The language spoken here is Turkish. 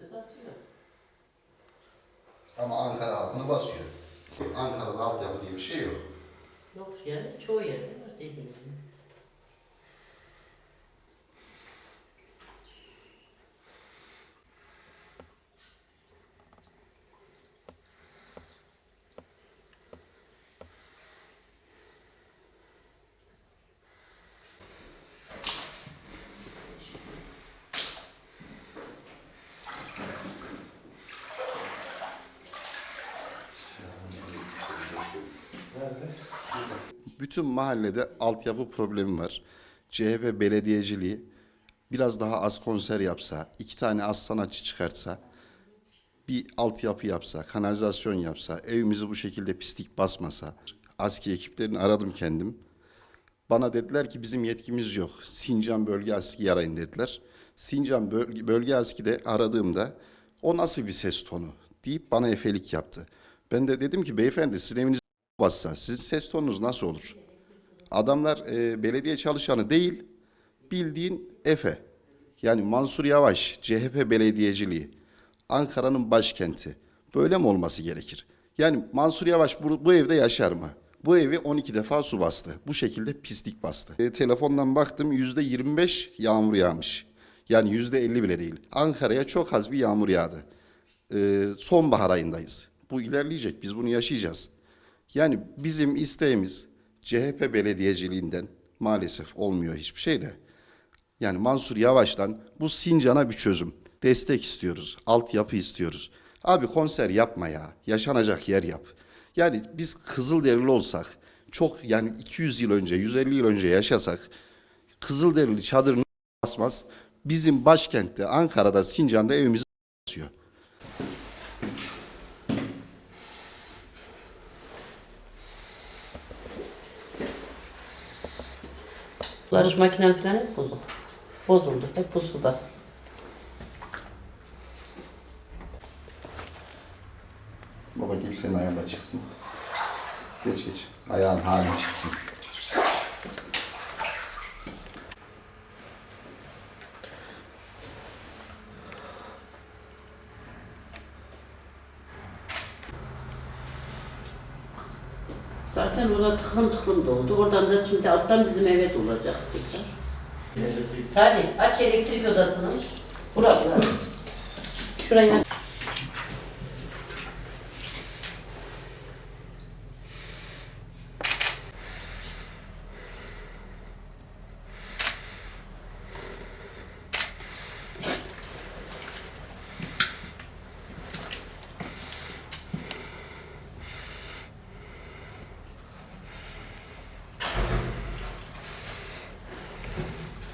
Bizi basıyor. Ama Ankara halkını basıyor. Ankara'da altyapı diye bir şey yok. Yok yani çoğu yerde var dediğim gibi. Bütün mahallede altyapı problemi var. CHP belediyeciliği biraz daha az konser yapsa, iki tane az sanatçı çıkartsa, bir altyapı yapsa, kanalizasyon yapsa, evimizi bu şekilde pislik basmasa, ASKİ ekiplerini aradım kendim. Bana dediler ki bizim yetkimiz yok. Sincan Bölge ASKİ'yi arayın dediler. Sincan Bölge, Bölge ASKİ'de aradığımda o nasıl bir ses tonu deyip bana efelik yaptı. Ben de dedim ki beyefendi sizin bassa sizin ses tonunuz nasıl olur? Adamlar e, belediye çalışanı değil, bildiğin Efe. Yani Mansur Yavaş, CHP belediyeciliği, Ankara'nın başkenti. Böyle mi olması gerekir? Yani Mansur Yavaş bu, bu evde yaşar mı? Bu evi 12 defa su bastı. Bu şekilde pislik bastı. E, telefondan baktım yüzde 25 yağmur yağmış. Yani yüzde 50 bile değil. Ankara'ya çok az bir yağmur yağdı. E, sonbahar ayındayız. Bu ilerleyecek. Biz bunu yaşayacağız. Yani bizim isteğimiz CHP belediyeciliğinden maalesef olmuyor hiçbir şey de. Yani Mansur Yavaş'tan bu Sincan'a bir çözüm. Destek istiyoruz, altyapı istiyoruz. Abi konser yapma ya, yaşanacak yer yap. Yani biz Kızılderili olsak, çok yani 200 yıl önce, 150 yıl önce yaşasak, Kızılderili çadırını basmaz. Bizim başkentte, Ankara'da, Sincan'da evimizi basıyor. Bulaşık makinem falan hep bozuldu. Bozuldu. Hep bu suda. Baba geç senin ayağın çıksın. Geç geç. Ayağın halin çıksın. Zaten orada tıklım tıklım doldu. Oradan da şimdi alttan bizim eve dolacak tekrar. Salih aç elektrik odasını. Bura bura. Şuraya.